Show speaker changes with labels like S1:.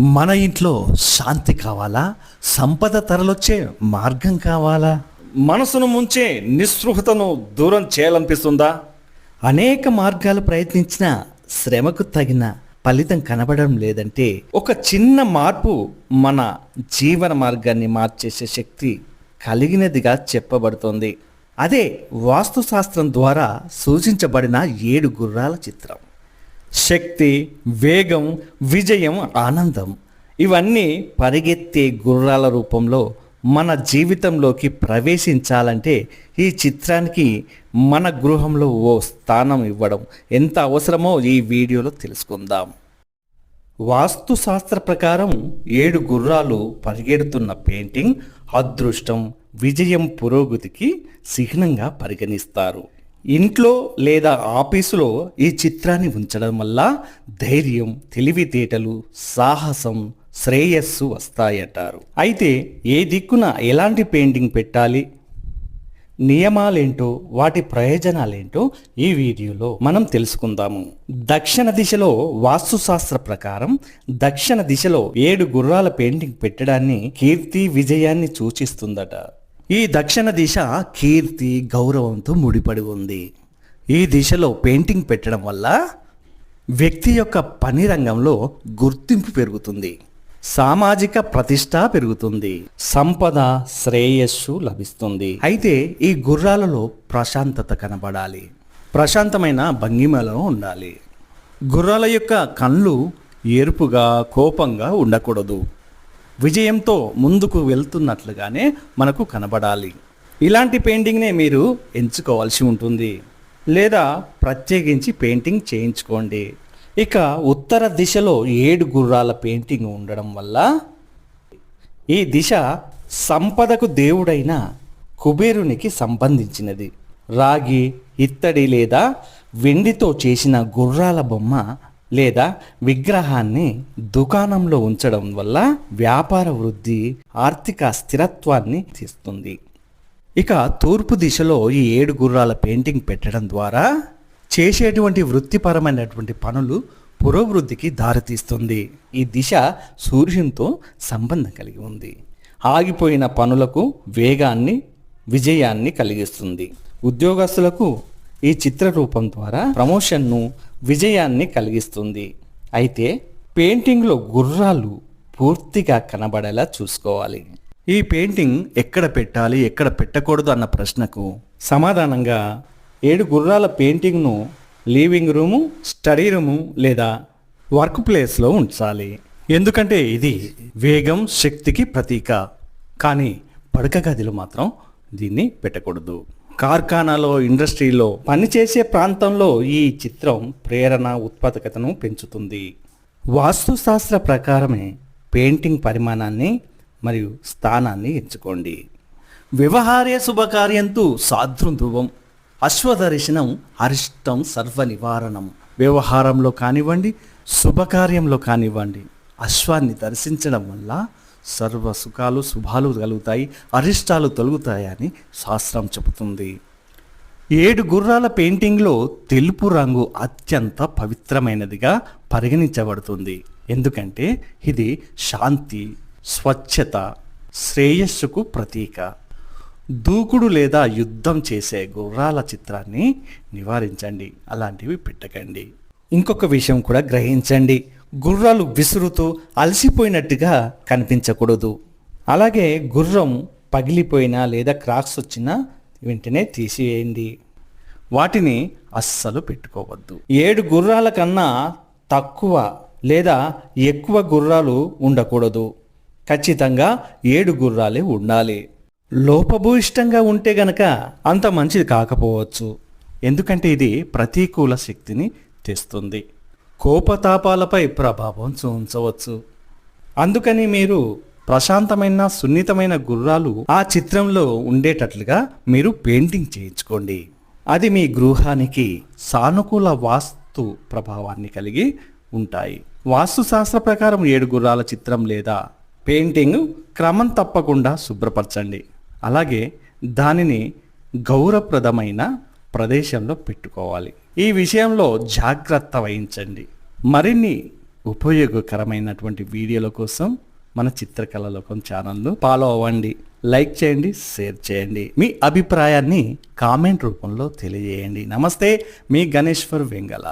S1: మన ఇంట్లో శాంతి కావాలా? సంపద తరలొచ్చే మార్గం కావాలా? మనసును ముంచే నిస్పృహతను దూరం చేయాలనిపిస్తుందా? అనేక మార్గాలు ప్రయత్నించిన శ్రమకు తగిన ఫలితం కనబడడం లేదంటే ఒక చిన్న మార్పు మన జీవన మార్గాన్ని మార్చేసే శక్తి కలిగినదిగా చెప్పబడుతోంది. అదే వాస్తుశాస్త్రం ద్వారా సూచించబడిన ఏడు గుర్రాల చిత్రం. శక్తి వేగం విజయం ఆనందం. ఇవన్నీ పరిగెత్తే గుర్రాల రూపంలో మన జీవితంలోకి ప్రవేశించాలంటే ఈ చిత్రానికి మన గృహంలో ఓ స్థానం ఇవ్వడం ఎంత అవసరమో ఈ వీడియోలో తెలుసుకుందాం. వాస్తుశాస్త్ర ప్రకారం ఏడు గుర్రాలు పరిగెడుతున్న పెయింటింగ్ అదృష్టం విజయం పురోగతికి చిహ్నంగా పరిగణిస్తారు. ఇంట్లో లేదా ఆఫీసులో ఈ చిత్రాన్ని ఉంచడం వల్ల ధైర్యం తెలివితేటలు సాహసం శ్రేయస్సు వస్తాయంటారు. అయితే ఏ దిక్కున ఎలాంటి పెయింటింగ్ పెట్టాలి? నియమాలేంటో వాటి ప్రయోజనాలేంటో ఈ వీడియోలో మనం తెలుసుకుందాము. దక్షిణ దిశలో వాస్తుశాస్త్ర ప్రకారం దక్షిణ దిశలో ఏడు గుర్రాల పెయింటింగ్ పెట్టడాన్ని కీర్తి విజయాన్ని సూచిస్తుందట. ఈ దక్షిణ దిశ కీర్తి గౌరవంతో ముడిపడి ఉంది. ఈ దిశలో పెయింటింగ్ పెట్టడం వల్ల వ్యక్తి యొక్క పని రంగంలో గుర్తింపు పెరుగుతుంది. సామాజిక ప్రతిష్ట పెరుగుతుంది. సంపద శ్రేయస్సు లభిస్తుంది. అయితే ఈ గుర్రాలలో ప్రశాంతత కనబడాలి. ప్రశాంతమైన భంగిమలో ఉండాలి. గుర్రాల యొక్క కళ్ళు ఎరుపుగా కోపంగా ఉండకూడదు. విజయంతో ముందుకు వెళ్తున్నట్లుగానే మనకు కనబడాలి. ఇలాంటి పెయింటింగ్నే మీరు ఎంచుకోవాల్సి ఉంటుంది. లేదా ప్రత్యేకించి పెయింటింగ్ చేయించుకోండి. ఇక ఉత్తర దిశలో ఏడు గుర్రాల పెయింటింగ్ ఉండడం వల్ల ఈ దిశ సంపదకు దేవుడైన కుబేరునికి సంబంధించినది. రాగి ఇత్తడి లేదా వెండితో చేసిన గుర్రాల బొమ్మ లేదా విగ్రహాన్ని దుకాణంలో ఉంచడం వల్ల వ్యాపార వృద్ధి ఆర్థిక స్థిరత్వాన్ని తీస్తుంది. ఇక తూర్పు దిశలో ఈ ఏడు గుర్రాల పెయింటింగ్ పెట్టడం ద్వారా చేసేటువంటి వృత్తిపరమైనటువంటి పనులు పురోభివృద్ధికి దారితీస్తుంది. ఈ దిశ సూర్యునితో సంబంధం కలిగి ఉంది. ఆగిపోయిన పనులకు వేగాన్ని విజయాన్ని కలిగిస్తుంది. ఉద్యోగస్తులకు ఈ చిత్ర రూపం ద్వారా ప్రమోషన్ను విజయాన్ని కలిగిస్తుంది. అయితే పెయింటింగ్లో గుర్రాలు పూర్తిగా కనబడేలా చూసుకోవాలి. ఈ పెయింటింగ్ ఎక్కడ పెట్టాలి ఎక్కడ పెట్టకూడదు అన్న ప్రశ్నకు సమాధానంగా ఏడు గుర్రాల పెయింటింగ్ను లీవింగ్ రూము స్టడీ రూము లేదా వర్క్ ప్లేస్లో ఉంచాలి. ఎందుకంటే ఇది వేగం శక్తికి ప్రతీక. కానీ పడక గదిలో మాత్రం దీన్ని పెట్టకూడదు. కార్ఖానాలో ఇండస్ట్రీలో పనిచేసే ప్రాంతంలో ఈ చిత్రం ప్రేరణ ఉత్పాదకతను పెంచుతుంది. వాస్తుశాస్త్ర ప్రకారమే పెయింటింగ్ పరిమాణాన్ని మరియు స్థానాన్ని ఎంచుకోండి. వ్యవహారే శుభకార్యంతు సాధృంధువం అశ్వదర్శనం అరిష్టం సర్వ నివారణం వ్యవహారంలో కానివ్వండి శుభకార్యంలో కానివ్వండి అశ్వాన్ని దర్శించడం వల్ల సర్వ సుఖాలు శుభాలు కలుగుతాయి అరిష్టాలు తొలుగుతాయని శాస్త్రం చెబుతుంది. ఏడు గుర్రాల పెయింటింగ్లో తెలుపు రంగు అత్యంత పవిత్రమైనదిగా పరిగణించబడుతుంది. ఎందుకంటే ఇది శాంతి స్వచ్ఛత శ్రేయస్సుకు ప్రతీక. దూకుడు లేదా యుద్ధం చేసే గుర్రాల చిత్రాన్ని నివారించండి. అలాంటివి పెట్టకండి. ఇంకొక విషయం కూడా గ్రహించండి. గుర్రాలు విసురుతూ అలసిపోయినట్టుగా కనిపించకూడదు. అలాగే గుర్రం పగిలిపోయినా లేదా క్రాక్స్ వచ్చినా వెంటనే తీసివేయండి. వాటిని అస్సలు పెట్టుకోవద్దు. ఏడు గుర్రాల కన్నా తక్కువ లేదా ఎక్కువ గుర్రాలు ఉండకూడదు. ఖచ్చితంగా ఏడు గుర్రాలే ఉండాలి. లోపభూయిష్టంగా ఉంటే గనక అంత మంచిది కాకపోవచ్చు. ఎందుకంటే ఇది ప్రతికూల శక్తిని తెస్తుంది. కోపతాపాలపై ప్రభావం చూంచవచ్చు అందుకని మీరు ప్రశాంతమైన సున్నితమైన గుర్రాలు ఆ చిత్రంలో ఉండేటట్లుగా మీరు పెయింటింగ్ చేయించుకోండి. అది మీ గృహానికి సానుకూల వాస్తు ప్రభావాన్ని కలిగి ఉంటాయి. వాస్తుశాస్త్ర ప్రకారం ఏడు గుర్రాల చిత్రం లేదా పెయింటింగ్ క్రమం తప్పకుండా శుభ్రపరచండి. అలాగే దానిని గౌరవప్రదమైన ప్రదేశంలో పెట్టుకోవాలి. ఈ విషయంలో జాగ్రత్త వహించండి. మరిన్ని ఉపయోగకరమైనటువంటి వీడియోల కోసం మన చిత్రకళలోకం ఛానల్ను ఫాలో అవ్వండి లైక్ చేయండి షేర్ చేయండి. మీ అభిప్రాయాన్ని కామెంట్ రూపంలో తెలియజేయండి. నమస్తే మీ గణేశ్వర్ వెంగళ.